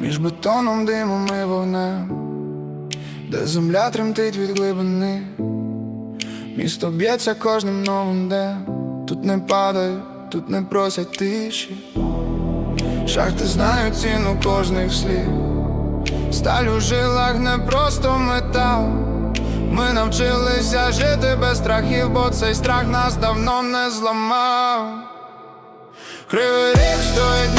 Між бетоном, димом і вогнем, де земля тремтить від глибини, місто б'ється кожним новим днем Тут не падають, тут не просять тиші. Шахти знають ціну кожних слів. Сталь у жилах не просто метал. Ми навчилися жити без страхів, бо цей страх нас давно не зламав. Кривий рік стоїть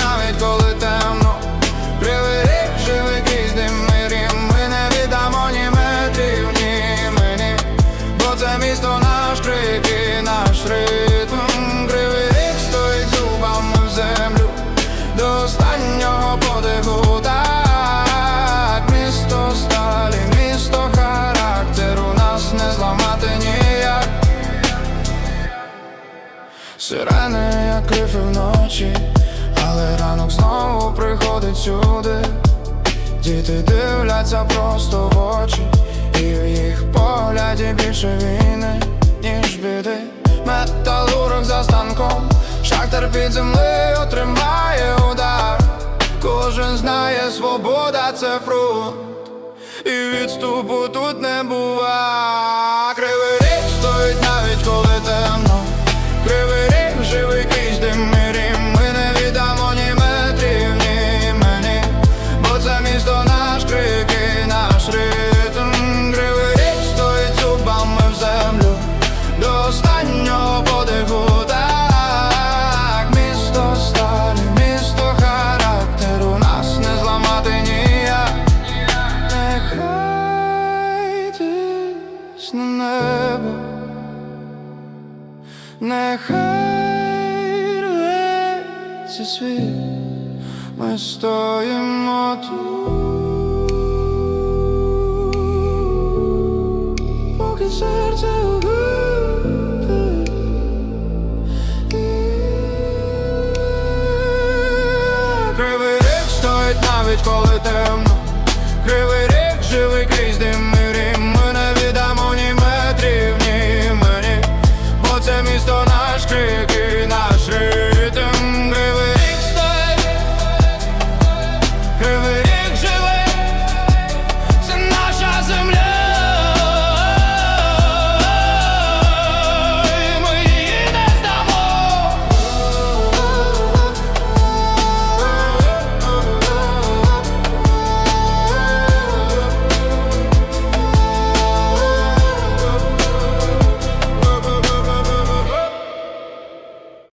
Сирени, як рифи вночі, але ранок знову приходить сюди. Діти дивляться просто в очі, і в їх погляді більше війни, ніж біди. Металург за станком, шахтар під землею тримає удар. Кожен знає, свобода це фрукт, і відступу тут не бува. Тисне небо. Нехай рветься світ, ми стоїмо тут, поки серце губить. Кривий рік стоїть навіть коли темно, кривий рік живий крізь дими